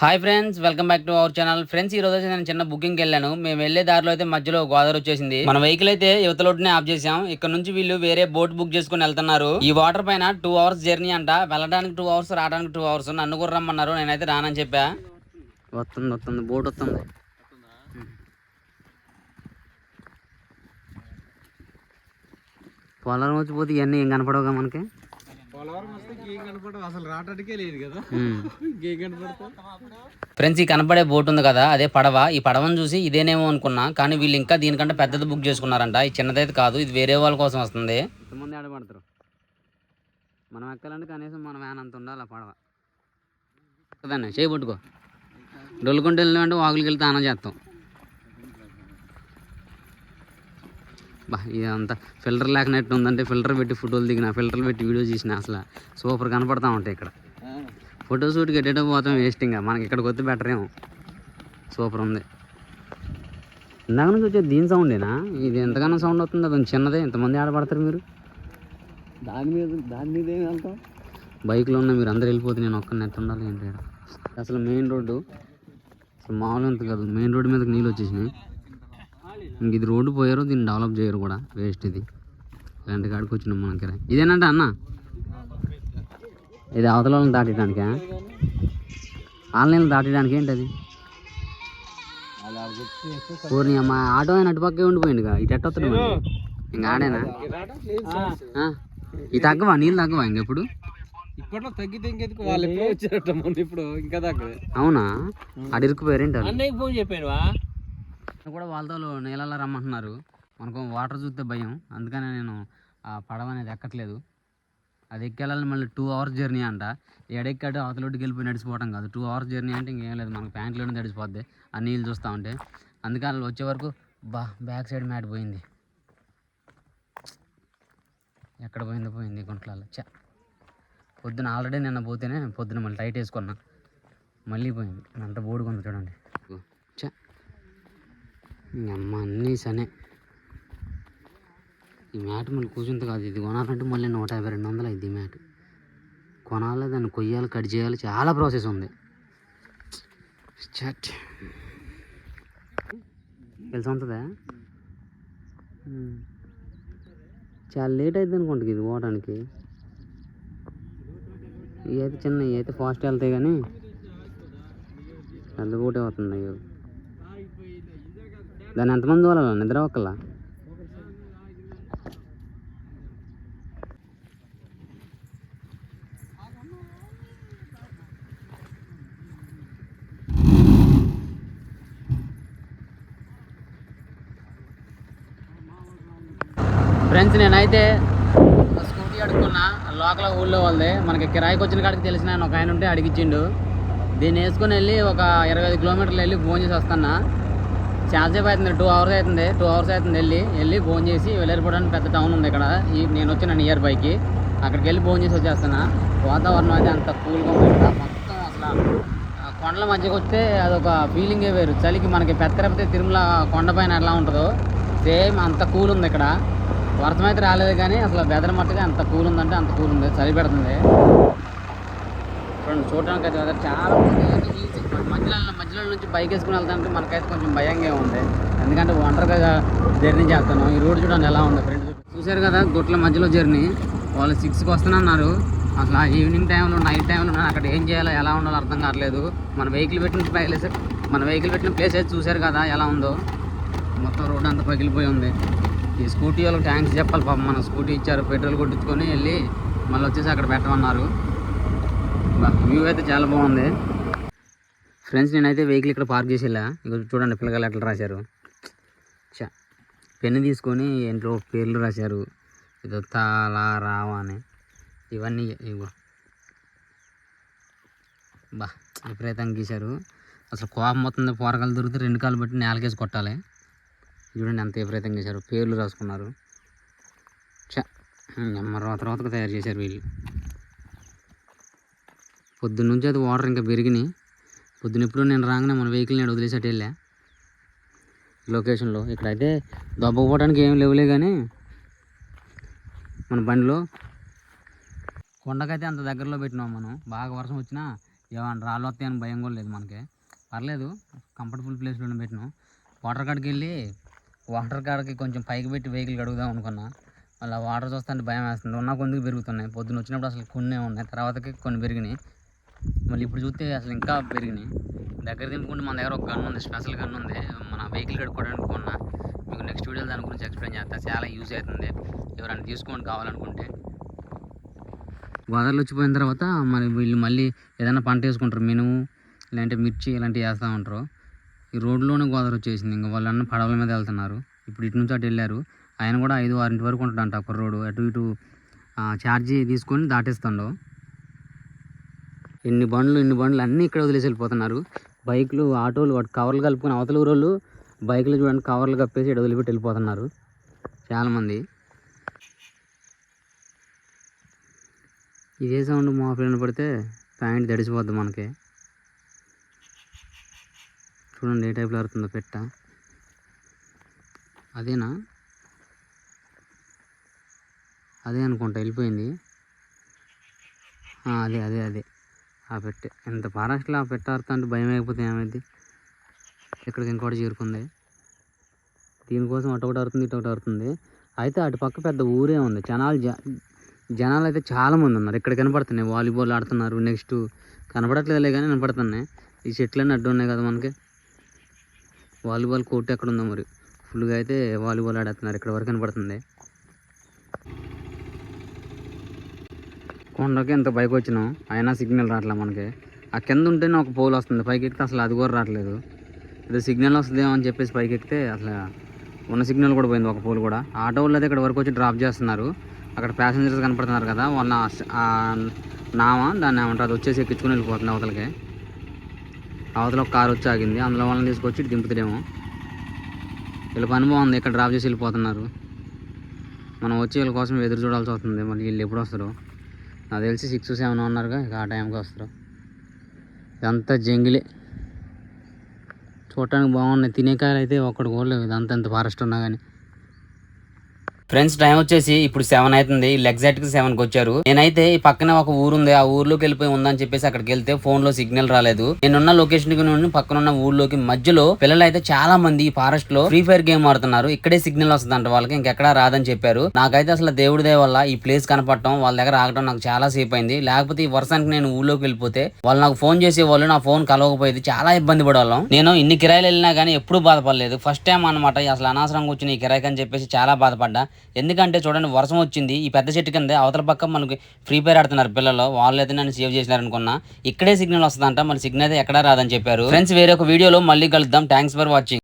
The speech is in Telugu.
Hi friends welcome back to our channel. Friends ఈ రోజు అయితే నేను చిన్న బుకింగ్కి వెళ్ళాను. మేము వెళ్ళే దారిలో అయితే మధ్యలో గోదావరి వచ్చేసింది. మన వెహికల్ అయితే యువతలోటినే ఆఫ్ చేసాం ఇక్కడ నుంచి వీళ్ళు వేరే బోట్ బుక్ చేసుకుని వెళ్తున్నారు. ఈ వాటర్ పైన టూ అవర్స్ జర్నీ అంట. వెళ్ళడానికి టూ అవర్స్ రావడానికి టూ అవర్స్. నన్ను కూడా రమ్మన్నారు. నేనైతే రానని చెప్పా. వస్తుంది వస్తుంది. బోట్ వస్తుంది. పొలం వచ్చిపోతే ఇవన్నీ ఏం కనపడవుగా మనకి? ఫ్రెండ్స్ ఈ కనపడే బోట్ ఉంది కదా అదే పడవ. ఈ పడవను చూసి ఇదేనేమో అనుకున్నా కానీ వీళ్ళు ఇంకా దీనికంటే పెద్దది బుక్ చేసుకున్నారంట. ఈ చిన్నదైతే కాదు ఇది వేరే వాళ్ళ కోసం వస్తుంది. ఇంతమంది ఆడపడతారు మనం ఎక్కాలంటే కనీసం మన వ్యాన్ అంత ఉండాలి ఆ పడవ. కదండి చేయి పట్టుకో. డొల్లుకుంటూ వాగులకి వెళ్తే ఆనం చేస్తాం. బా ఇదంతా ఫిల్టర్ లేకనట్టు ఉందంటే ఫిల్టర్ పెట్టి ఫోటోలు దిగిన ఫిల్టర్ పెట్టి వీడియో తీసిన అసలు సూపర్ కనపడతా ఉంటాయి ఇక్కడ. ఫోటో షూట్కి ఎట్టేటో పోతాం వేస్ట్ ఇంకా మనకి ఇక్కడికి వస్తే బెటర్ ఏమో. సూపర్ ఉంది. ఇందాక నుంచి వచ్చే దీని సౌండేనా ఇది ఎంతగానో సౌండ్ అవుతుంది అది చిన్నదే ఎంతమంది ఆడపడతారు మీరు? దాని మీద దాని మీద ఏం వెళ్తాం? బైక్లో ఉన్న మీరు అందరు వెళ్ళిపోతే నేను ఒక్కరిని ఎత్త ఉండాలి ఏంటి? అసలు మెయిన్ రోడ్డు అసలు మామూలు అంత కాదు మెయిన్ రోడ్డు మీదకి నీళ్ళు వచ్చేసినాయి. ఇంక ఇది రోడ్డు పోయారు దీన్ని డెవలప్ చేయరు కూడా వేస్ట్ ఇది. ఇలాంటి కాడికి వచ్చినాం మనకి ఇదేనంటే అన్న? ఇది అవతల వాళ్ళని దాటడానికా ఆన్లైన్లో దాటడానికి ఏంటి వచ్చి ఊరిని అమ్మ ఆటో ఆయన అటుపక్కే ఉండిపోయిందిగా ఇటు మరి? ఇంకా ఆడేనా? ఈ తగ్గవా? నీళ్ళు తగ్గవా ఇంకెప్పుడు ఇప్పట్లో తగ్గితే ఇంకెందుకు? వాళ్ళు ఎప్పుడో వచ్చారట మొన్న ఇప్పుడు ఇంకా తగ్గదు అవునా? వాళ్ళు? అన్నయ్యకి ఫోన్ చెప్పాను కూడా వాళ్ళతో నీళ్ళలో రమ్మంటున్నారు. మనకు వాటర్ చూస్తే భయం. అందుకనే నేను ఆ పడవ అనేది ఎక్కట్లేదు. అది ఎక్కెళ్ళాలి మళ్ళీ టూ అవర్స్ జర్నీ అంట. ఎడెక్కాడు అవతలొడ్డుకి వెళ్ళిపోయి నడిచిపోవడం కాదు. టూ అవర్స్ జర్నీ అంటే ఇంకేం లేదు. మనకు ప్యాంట్లోనే తడిచిపోద్ది ఆ నీళ్ళు చూస్తూ ఉంటే. అందుకని వాళ్ళు వచ్చే వరకు బా బ్యాక్ సైడ్ మ్యాట్ పోయింది. ఎక్కడ పోయిందో పోయింది గుంటలలో. చ పొద్దున ఆల్రెడీ నిన్న పోతేనే పొద్దున మళ్ళీ టైట్ వేసుకున్నా. మళ్ళీ పోయింది. అంత బోడుకుంది చూడండి. అమ్మ అన్నీ సనే. ఈ మ్యాట్ మళ్ళీ కూర్చుంది కాదు. ఇది కొనాలంటే మళ్ళీ నూట యాభై రెండు వందలు అయింది ఈ మ్యాట్. కొనాలి దాన్ని కొయ్యాలి కట్ చేయాలి. చాలా ప్రాసెస్ ఉంది. చట్. తెలిసి ఉంటుందా? చాలా లేట్ అవుతుంది అనుకుంటుంది ఇది పోవడానికి ఇవి అయితే చిన్న ఇవి అయితే ఫాస్ట్ వెళ్తాయి కానీ పెద్ద బోటే అవుతుంది అయ్యో దాన్ని ఎంతమంది తోలాలి? నిద్ర ఒక్కలా? ఫ్రెండ్స్ నేనైతే ఒక స్కూటీ అడుక్కున్నా. లోకల్ ఊళ్ళో వాళ్ళది. మనకి కిరాయికి వచ్చిన కాడికి తెలిసిన ఒక ఆయన ఉంటే అడిగిచ్చిండు. దీన్ని వేసుకుని వెళ్ళి ఒక ఇరవై ఐదు కిలోమీటర్లు వెళ్ళి ఫోన్ చేసి వస్తున్నా. చాలాసేపు అవుతుంది టూ అవర్స్ అవుతుంది. టూ అవర్స్ అవుతుంది వెళ్ళి. వెళ్ళి ఫోన్ చేసి వెళ్ళిపోవడానికి పెద్ద టౌన్ ఉంది ఇక్కడ. ఈ నేను వచ్చిన నియర్ బైకి అక్కడికి వెళ్ళి ఫోన్ చేసి వచ్చేస్తాను వాతావరణం అయితే అంత కూల్గా ఉంది ఇక్కడ. మొత్తం అసలు ఆ కొండల మధ్యకి వస్తే అదొక ఫీలింగే వేరు. చలికి మనకి పెద్ద తిరుపతి తిరుమల కొండపైన ఎలా ఉంటుందో సేమ్ అంత కూల్ ఉంది ఇక్కడ. వర్షం అయితే రాలేదు కానీ అసలు వెదర్ మట్టుగా అంత కూల్ ఉందంటే అంత కూల్ ఉంది. చలి పెడుతుంది. చూడండి చూడడానికి అయితే వెదర్ చాలా మధ్యలో మధ్యలో నుంచి బైక్ వేసుకుని వెళ్తానికి మనకైతే కొంచెం భయంగా ఉంది. ఎందుకంటే ఒంటరిగా జర్నీ చేస్తాను ఈ రోడ్ చూడండి ఎలా ఉంది ఫ్రెండ్ చూశారు కదా గుట్ల మధ్యలో జర్నీ వాళ్ళు సిక్స్కి అన్నారు అసలు ఈవినింగ్ టైంలో నైట్ టైంలో అక్కడ ఏం చేయాలో ఎలా ఉండాలో అర్థం కావట్లేదు. మన వెహికల్ పెట్టిన ప్లేస్ మన వెహికల్ పెట్టిన ప్లేస్ అయితే చూశారు కదా ఎలా ఉందో. మొత్తం రోడ్ అంతా పగిలిపోయి ఉంది. ఈ స్కూటీ వాళ్ళకి ట్యాంక్స్ చెప్పాలి పాపం. మన స్కూటీ ఇచ్చారు. పెట్రోల్ కొట్టించుకొని వెళ్ళి మళ్ళీ వచ్చేసి అక్కడ పెట్టమన్నారు. వ్యూ అయితే చాలా బాగుంది. ఫ్రెండ్స్ నేనైతే వెహికల్ ఇక్కడ పార్క్ చేసి వెళ్ళా చూడండి పిల్లగాళ్ళు ఎట్లా రాశారు. చా పెన్ను తీసుకొని ఇంట్లో పేర్లు రాశారు. ఏదో తాలా రావా అని. ఇవన్నీ ఇవ్వ బా విపరీతంగా గీశారు. అసలు కోపం మొత్తం పోరగాలు దొరికితే రెండు కాళ్ళు బట్టి నేలకేసి కొట్టాలి. చూడండి ఎంత విపరీతంగా చేశారు పేర్లు రాసుకున్నారు. చ తర్వాతగా తయారు చేశారు వీళ్ళు. పొద్దున్న నుంచి అది వాటర్ ఇంకా పెరిగినాయి. పొద్దున ఎప్పుడు నేను రాగానే మన వెహికల్ నేను వదిలేసి వెళ్ళా. లొకేషన్లో. ఇక్కడైతే దొబ్బకపోవడానికి ఏం లేవులే కానీ మన బండిలో కొండకైతే అంత దగ్గరలో పెట్టినాం మనం. బాగా వర్షం వచ్చినా ఏమన్నా రాళ్ళు వస్తాయని భయం కూడా లేదు మనకి. పర్లేదు కంఫర్టబుల్ ప్లేస్లోనే పెట్టినాం. వాటర్ కాడికి వెళ్ళి వాటర్ కాడికి కొంచెం పైకి పెట్టి వెహికల్ కడుగుదాం అనుకున్నా. మళ్ళీ వాటర్ చూస్తుంటే భయం వేస్తుంది. ఉన్న కొందుకు పెరుగుతున్నాయి. పొద్దున వచ్చినప్పుడు అసలు కొన్ని ఉన్నాయి. తర్వాతకి కొన్ని పెరిగినాయి. మళ్ళీ ఇప్పుడు చూస్తే అసలు ఇంకా పెరిగినాయి. దగ్గర దింపుకుంటే మన దగ్గర ఒక గన్ ఉంది స్పెషల్ గన్ ఉంది. మన వెహికల్ కడుక్కోవడానికి కొన్నా మీకు నెక్స్ట్ వీడియోలో దాని గురించి ఎక్స్ప్లెయిన్ చేస్తా. చాలా యూజ్ అవుతుంది. ఎవరైనా తీసుకోండి కావాలనుకుంటే. వదలు వచ్చిపోయిన తర్వాత మరి వీళ్ళు మళ్ళీ ఏదైనా పంట వేసుకుంటారు మినుము లేదంటే మిర్చి ఇలాంటివి వేస్తూ ఉంటారు. ఈ రోడ్లోనే గోదావరి వచ్చేసింది. ఇంకా వాళ్ళన్న పడవల మీద వెళ్తున్నారు. ఇప్పుడు ఇటు నుంచి అటు వెళ్ళారు. ఆయన కూడా ఐదు ఆరింటి వరకు ఉంటాడంట ఒక రోడ్డు అటు ఇటు ఛార్జీ తీసుకొని దాటేస్తుండవు ఎన్ని బండ్లు ఎన్ని బండ్లు అన్నీ ఇక్కడ వదిలేసి వెళ్ళిపోతున్నారు. బైక్లు ఆటోలు వాటి కవర్లు కలుపుకొని అవతల ఊరోళ్ళు బైక్లు చూడండి కవర్లు కప్పేసి ఇక్కడ వదిలిపెట్టి వెళ్ళిపోతున్నారు. చాలామంది. ఇదే సౌండ్ మోపలిన పడితే ప్యాంట్ తడిసిపోద్ది మనకి. చూడండి ఏ టైప్లో ఆడుతుందో పెట్ట. అదేనా? అదే అనుకుంటా వెళ్ళిపోయింది. అదే అదే అదే. ఆ పెట్టే. ఎంత ఫారెస్ట్లో ఆ పెట్ట అంటే భయం అయిపోతే ఏమైంది ఇక్కడికి ఇంకోటి చేరుకుంది. దీనికోసం అటు ఒకటి ఆడుతుంది ఇటు ఒకటి ఆడుతుంది. అయితే అటు పక్క పెద్ద ఊరే ఉంది. జనాలు జ జనాలు అయితే చాలా మంది ఉన్నారు. ఇక్కడ కనపడుతున్నాయి. వాలీబాల్ ఆడుతున్నారు. నెక్స్ట్ కనపడట్లేదులే కానీ కనపడుతున్నాయి ఈ చెట్లన్నీ అడ్డు ఉన్నాయి కదా మనకి. వాలీబాల్ కోర్టు ఎక్కడ ఉందో మరి. ఫుల్గా అయితే వాలీబాల్ ఆడేస్తున్నారు. ఇక్కడ వరకు కనపడుతుంది. కొండకి ఎంత పైకి వచ్చినాం అయినా సిగ్నల్ రావట్లే మనకి. ఆ కింద ఉంటేనే ఒక పోల్ వస్తుంది. పైకి ఎక్కితే అసలు అది కూడా రావట్లేదు. ఇది సిగ్నల్ వస్తుందేమో అని చెప్పేసి పైకి ఎక్కితే అసలు ఉన్న సిగ్నల్ కూడా పోయింది ఒక పోల్ కూడా. ఆటో వాళ్ళు అయితే ఇక్కడ వరకు వచ్చి డ్రాప్ చేస్తున్నారు. అక్కడ ప్యాసింజర్స్ కనపడుతున్నారు కదా వాళ్ళ ఆ నామ దాన్ని ఏమంటారు అది వచ్చేసి ఎక్కించుకుని వెళ్ళిపోతుంది అవతలకి. అవతల ఒక కారు వచ్చి ఆగింది. అందులో వాళ్ళని తీసుకొచ్చి ఇటు దింపుతాడేమో. వీళ్ళ పని బాగుంది. ఇక్కడ డ్రాప్ చేసి వెళ్ళిపోతున్నారు. మనం వచ్చి వీళ్ళ కోసం ఎదురు చూడాల్సి వస్తుంది. మళ్ళీ వీళ్ళు ఎప్పుడు వస్తారు? నాకు తెలిసి సిక్స్ సెవెన్ ఉన్నారుగా ఇక ఆ టైంకి వస్తారు. ఇదంతా జంగిలే. చూడటానికి బాగున్నాయి. తినే కాయలు అయితే ఒక్కటి కూడా ఇదంతా ఎంత ఫారెస్ట్ ఉన్నా కానీ ఫ్రెండ్స్ టైం వచ్చేసి ఇప్పుడు సెవెన్ అవుతుంది వీళ్ళు ఎగ్జాక్ట్గా సెవెన్కి వచ్చారు నేనైతే ఈ పక్కన ఒక ఊరు ఉంది. ఆ ఊర్లోకి వెళ్ళిపోయి ఉందని చెప్పేసి అక్కడికి వెళ్తే ఫోన్లో సిగ్నల్ రాలేదు. నేనున్న లొకేషన్కి నుండి పక్కన ఉన్న ఊర్లోకి మధ్యలో పిల్లలు అయితే చాలా మంది ఈ ఫారెస్ట్లో ఫ్రీ ఫైర్ గేమ్ ఆడుతున్నారు. ఇక్కడే సిగ్నల్ వస్తుందంట వాళ్ళకి. ఇంకెక్కడా రాదని చెప్పారు. నాకైతే అసలు దేవుడిదే వల్ల ఈ ప్లేస్ కనపడటం వాళ్ళ దగ్గర ఆగడం నాకు చాలా సేపు అయింది. లేకపోతే ఈ వర్షానికి నేను ఊళ్ళోకి వెళ్ళిపోతే వాళ్ళు నాకు ఫోన్ చేసే వాళ్ళు నా ఫోన్ కలవకపోయేది చాలా ఇబ్బంది పడేవాళ్ళం. నేను ఇన్ని కిరాయిలు వెళ్ళినా కానీ ఎప్పుడు బాధపడలేదు. ఫస్ట్ టైం అనమాట అసలు అనవసరంగా వచ్చిన ఈ కిరాయికి అని చెప్పేసి చాలా బాధపడ్డా. ఎందుకంటే చూడండి వర్షం వచ్చింది. ఈ పెద్ద చెట్టు కింద అవతల పక్క మనకి ఫ్రీ ఫైర్ ఆడుతున్నారు పిల్లలు. వాళ్ళు అయితే నన్ను సేవ్ చేసినారనుకున్నా ఇక్కడే సిగ్నల్ వస్తుందంట. మన సిగ్నల్ అయితే ఎక్కడా రాదని చెప్పారు. ఫ్రెండ్స్ వేరే ఒక వీడియోలో మళ్ళీ కలుద్దాం. Thanks for watching.